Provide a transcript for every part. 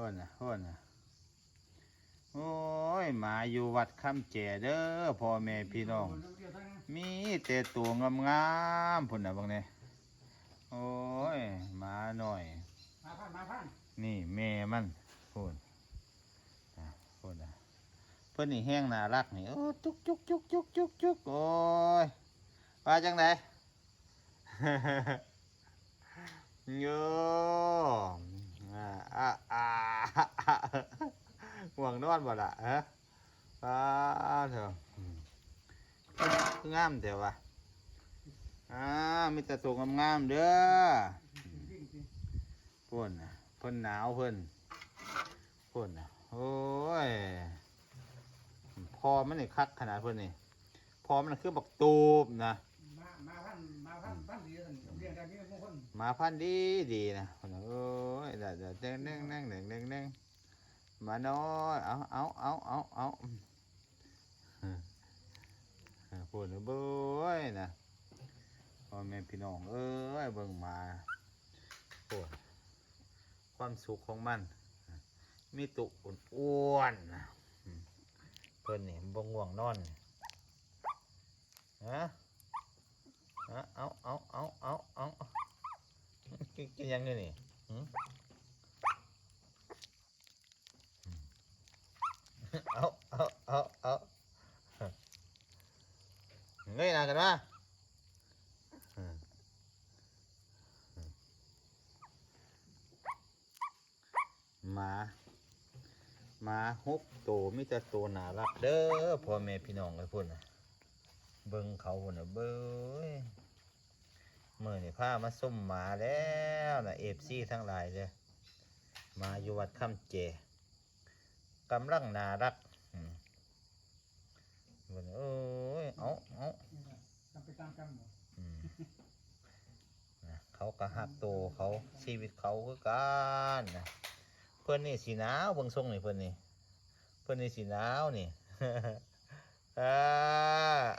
พ่นนะพ่นนะโอ้ยหมาอยู่วัดคำแจเด้อพ่อแม่พี่น้อง มีแต่ตัวงามๆพุ่นนะบางเนี่ยโอ้ยหมาหน่อย มาพันมาพันนี่แม่มันพูดอะพูดนะเพื่อนนี่แห้งน่ารักนี่โอ้จุกจุกจุกจุกจุกจุกโอ้ยว่าจังไดโย อ่าอ่าอ่าห่วงนอนบ่ละฮะป้าเถอะคืองามเดี๋ยวะอ่ามีแต่ตัวงามๆเด้อพ่นเพ่นหนาวเพ่นพ่นโอ้ยพอมันนี่คักขนาดเพ่นนี่พอมันคือบักตูบนะมามาพันมาพันพันเดีสัน เรียนกันนี่มงคลหมาพันธุ์ดีดีนะเพิ่นโอ้ยเดี๋ยวเดี๋ยวเด้งเด้งเด้งเด้งเด้งเด้งมาน้อยเอาเอาเอาเอาเอาพูดเบ้ยนะพ่อแม่พี่น้องเอ้ยเบิ่งมาโอ้ความสุขของมัน มีตุอ้วนเพิ่นนี่บ่ง่วงนอนนี่ฮะฮะ เอาเอาเอาเอาเอากินกินยังไงนี่หืมเอาเอาเอาเอาเงยหน้ากันมาหมาหมาหกตัวมิแต่ตัวน่ารักเด้อพ่อแม่พี่น้องไอ้พุ่นน่ะ เบิ่งเขาคนน่ะเบ้ยมื่อนี่พามาส้มหมาแล้วนะเอฟซีทั้งหลายเลยมาอยู่วัดคำเจกำลังน่ารักเบิ่งเอ้ยเอาเอาทำไปตากันหมดอืมนะหักโตวเขาชีวิตเขาคือกันนะเพื่อนนี่สีหนาวเบิ่งทรงนี่เพื่อนนี่เพื่อนนี่สีหนาวนี่อ่า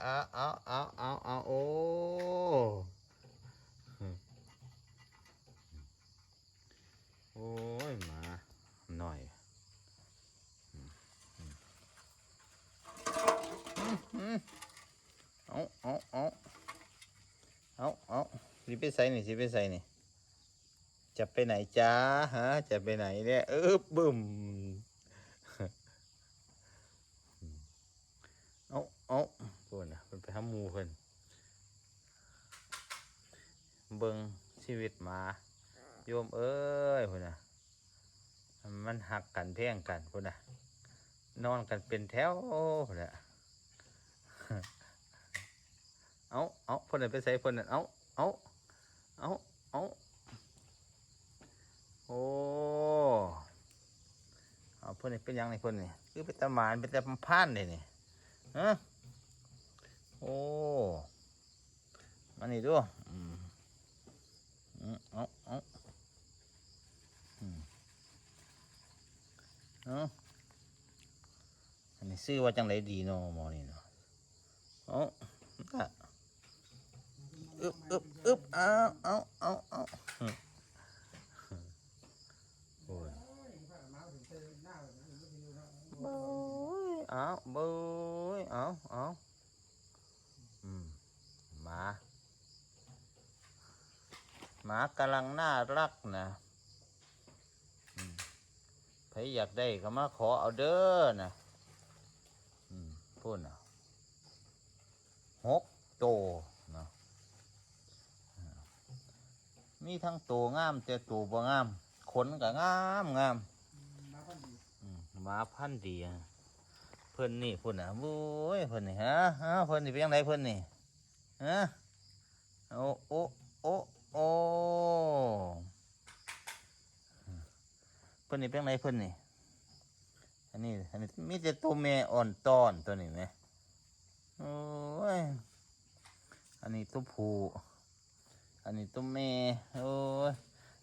เอาเอาเอาเอาเอาโอ้โอ้ยหมาหน่อยอืมอืมอืมเอาเอาเอา เอาเอา สิไปใส่นี่สิไปใส่นี่จะไปไหนจ้าฮะจะไปไหนเนี่ยเออบึ้มเอาเอาเพิ่นนะเพิ่นไปทำหมูเพิ่นเบิ่งชีวิตหมาโยมเอ้ยเพิ่นนะมันหักกันเพียงกันเพิ่นนะนอนกันเป็นแถวพุ่นน่ะเอาเอาเพิ่นนะไปใส่เพิ่นน่ะเอาเอาเอาเอาโอ้เอาเพิ่นนี่เป็นยังไงเพิ่นนี่คือเป็นตาหมานเป็นตาพานเลยนี่ฮะโอ้มานี่ดูอืมอืมเอาเอาอืมเอาอันนี้ซื้อว่าจังไรดีเนาะหมอนี่เนาะเอาอะอึบอึบอึบเอาเอาเอาเอาอืมโอ้ย โอ้ยพามาถึงเจอหน้าแบบนี้ไม่ดีนะ เบ้ยเอาเบ้ ย เอาเอาอืมหมาหมากำลังน่ารักนะอืมใครอยากได้ก็มาขอเอาเด้อนะอืมพูดนะหกโตวเนาะมีทั้งตัวงาม แต่ตัวบ่งาม ขนก็งามงามมาพันดีอืมหมาพันธุ์ดีอะเพิ่นนี่เพิ่นน่ะโอ้ยเพิ่นนี่ฮะฮะเพิ่นนี่เป็นยังไงเพิ่นนี่ฮะโอ้โอ้โอ้โอ้เพิ่นนี่เป็นยังไงเพิ่นนี่อันนี้อันนี้มีแต่ตัวแม่อ่อนตอนตัวนี้ไหมโอ้ยอันนี้ตัวผู้อันนี้ตัวแม่โอ้ย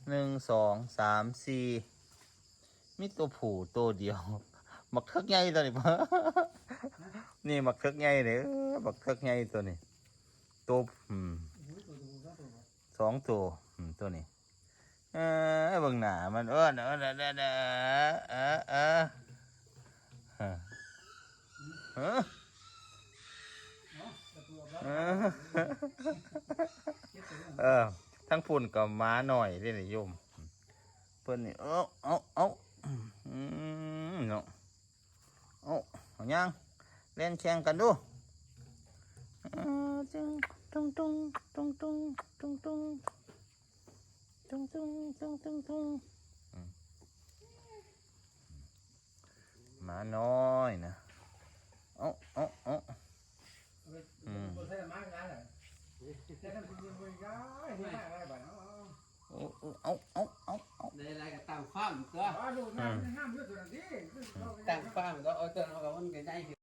หนึ่งสองสามสี่มีตัวผู้ตัวเดียว บักเทิกใหญ่ตัวนี้ นี่บักเทิกใหญ่เลยเออบักเทิกใหญ่ตัวนี้ตัวอืมโอ้ยตัวดูก็ตัวสองตัวอืมตัวนี้เออเบิ่งหน้ามันเออเออเออเออเออเออเออเออเออเนาะประตูแล้วเออเออทั้งพุ่นกับม้าหน่อยเด้นิยมเพิ่นนี่เอาเอาเอาอืมเนาะ เอาเอายังเล่นแข่งกันดูเออจึงตุ้งตุ้งตุ้งตุ้งตุ้งตุ้งตุ้งตุ้งตุ้งตุ้งตุ้งอืมหมาน้อยนะเอาเอาเอาตัวใส่ไม้กันเลยแต่ท่านเป็นมือย้ายไม่ได้อะไรบ้างเนาะเอาเอ ในอะไรก็ตามความก็อ๋อลูกน้ำห้ามเยอะตัวนี้ ตามความก็เอาตัวเราก็มันก็ได้